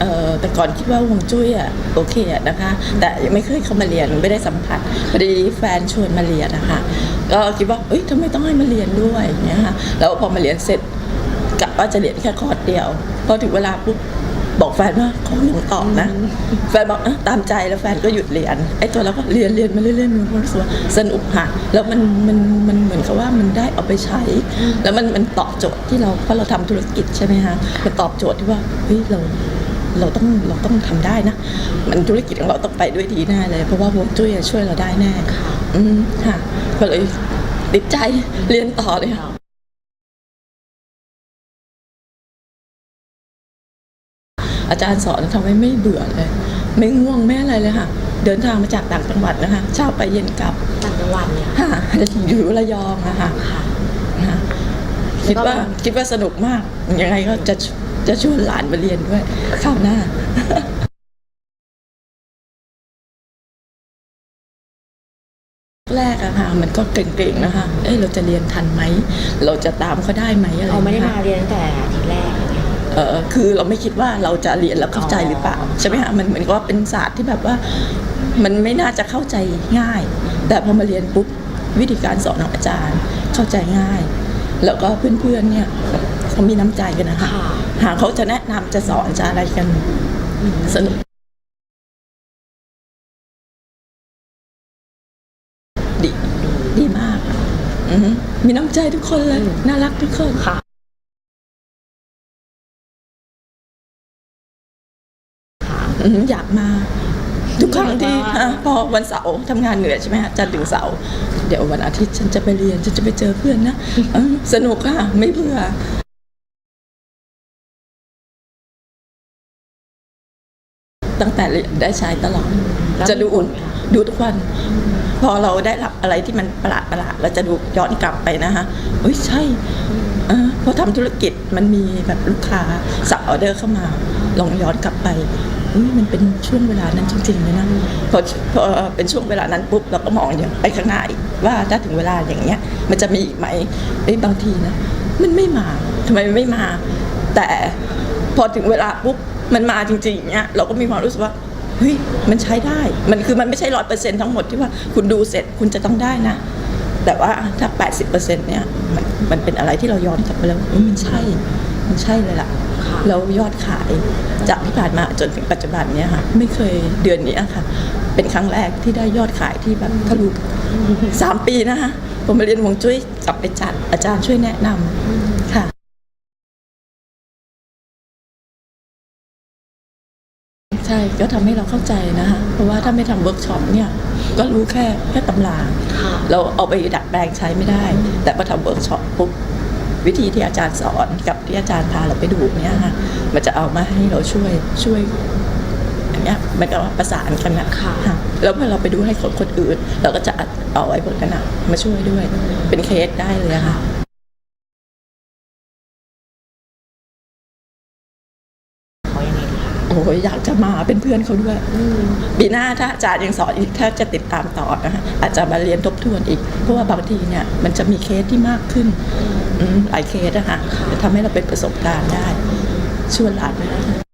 เอ่อแต่ก่อนคิดว่าฮวงจุ้ยอะโอเคอะนะคะ แต่ยังไม่เคยเข้ามาเรียนไม่ได้สัมผัสพอดีแฟนชวนมาเรียนนะคะก็คิดว่าเอ้ยทำไมต้องให้มาเรียนด้วยอย่างเงี้ยค่ะแล้วพอมาเรียนเสร็จกะว่าจะเรียนแค่คอร์สเดียวพอถึงเวลาปุ๊บบอกแฟนว่าขอหนึ่งต่อนะ แฟนบอกเอ้าตามใจแล้วแฟนก็หยุดเรียนไอ้ตัวเราก็เรียนเรียนมาเรื่อยๆมันรู้สึกว่าสนุกค่ะแล้วมันมันมันเหมือนกับว่ามันได้เอาไปใช้ แล้วมันมันตอบโจทย์ที่เราเพราะเราทำธุรกิจใช่ไหมคะมันตอบโจทย์ที่ว่าเฮ้ยเรา เราต้องเราต้องทำได้นะ มันธุรกิจของเราต้องไปด้วยดีแน่เลย เพราะว่าฮวงจุ้ยอะช่วยเราได้แน่อืมค่ะก็เลยติดใจเรียนต่อเลยค่ะอาจารย์สอนทำให้ไม่เบื่อเลย ไม่ง่วงไม่อะไรเลยค่ะ เดินทางมาจากต่างจังหวัดนะคะเช้าไปเย็นกลับต่างจังหวัดเนี่ยค่ะอยู่ระยองอะค่ะค่ะค่ะคิดว่าคิดว่าสนุกมากยังไงก็จะ จะชวนหลานมาเรียนด้วยข้าวหน้าแรกอะค่ะมันก็เก่งๆนะคะ เอ้ยเราจะเรียนทันไหม เราจะตามเขาได้ไหมอะไรเราไม่ได้งี้ยมาค่ะเรียนตั้งแต่ทีแรกเลยเออคือเราไม่คิดว่าเราจะเรียนแล้วเข้าใจหรือเปล่าอ๋อใช่ไหมคะมันเหมือนกับว่าเป็นศาสตร์ที่แบบว่า มันไม่น่าจะเข้าใจง่าย แต่พอมาเรียนปุ๊บวิธีการสอนของอาจารย์เข้าใจง่าย แล้วก็เพื่อนๆเนี่ย เขามีน้ำใจกันนะคะค่ะหากเขาจะแนะนำจะสอนจะอะไรกันสนุกดีดีมากอือหือมีน้ำใจทุกคนเลย น่ารักทุกคนค่ะอืมอยากมาทุกครั้งที่อยากมาฮะพอวันเสาร์ทำงานเหนื่อยใช่ไหมฮะจันทร์ถึงเสาร์เดี๋ยววันอาทิตย์ฉันจะไปเรียน ฉันจะไปเจอเพื่อนนะเออสนุกค่ะ ไม่เบื่อ ตั้งแต่เรียนได้ใช้ตลอดแล้วจะดูมีผลไหมคะดูทุกวัน พอเราได้รับอะไรที่มันประหลาดประหลาดเราจะดูย้อนกลับไปนะคะเอ้ยใช่เออพอทำธุรกิจมันมีแบบลูกค้าสั่งออเดอร์เข้ามา ลองย้อนกลับไปอุ้ยมันเป็นช่วงเวลานั้นจริงๆเลยนะพอพอเป็นช่วงเวลานั้นปุ๊บเราก็มองอย่างไปข้างหน้าอีกว่าถ้าถึงเวลาอย่างเงี้ย มันจะมีอีกไหมเอ้ยบางทีนะมันไม่มาทำไมมันไม่มา แต่พอถึงเวลาปุ๊บ มันมาจริงๆอย่างเงี้ยเราก็มีความรู้สึกว่าเฮ้ยมันใช้ได้ มันคือมันไม่ใช่ร้อยเปอร์เซ็นทั้งหมดที่ว่าคุณดูเสร็จคุณจะต้องได้นะ แต่ว่าถ้า 80เปอร์เซ็นเนี่ยมันมันเป็นอะไรที่เราย้อนกลับไปแล้วอ้ยมันใช่ มันใช่เลยล่ะค่ะแล้วยอดขายจากที่ผ่านมาจนถึงปัจจุบันเนี่ยค่ะ ไม่เคยเดือนนี้ค่ะ เป็นครั้งแรกที่ได้ยอดขายที่แบบทะลุสามปีนะคะผมมาเรียนวงจุ้ยกลับไปจัดอาจารย์ช่วยแนะนำ ใช่ก็ทำให้เราเข้าใจนะคะเพราะว่าถ้าไม่ทำเวิร์กช็อปเนี่ยก็รู้แค่แค่ตำราค่ะเราเอาไปดัดแปลงใช้ไม่ได้ แต่พอทำเวิร์กช็อปปุ๊บวิธีที่อาจารย์สอนกับที่อาจารย์พาเราไปดูเนี่ยค่ะมันจะเอามาให้เราช่วยช่วยอย่างเงี้ยมันก็ประสานกันนะค่ะค่ะแล้วพอเราไปดูให้คนคนอื่น เราก็จะเอาไอ้พวกนั้นอะมาช่วยด้วย เป็นเคสได้เลยอะค่ะ ยอยากจะมาเป็นเพื่อนเขาด้วยปีหน้าถ้าอาจารย์ยังสอนอีกถ้าจะติดตามต่อนะคะอาจจะมาเรียนทบทวนอีก เพราะว่าบางทีเนี่ยมันจะมีเคสที่มากขึ้นอืมหลายเคสนะคะจะทำให้เราเป็นประสบการณ์ได้ชวนหลานไปนะคะ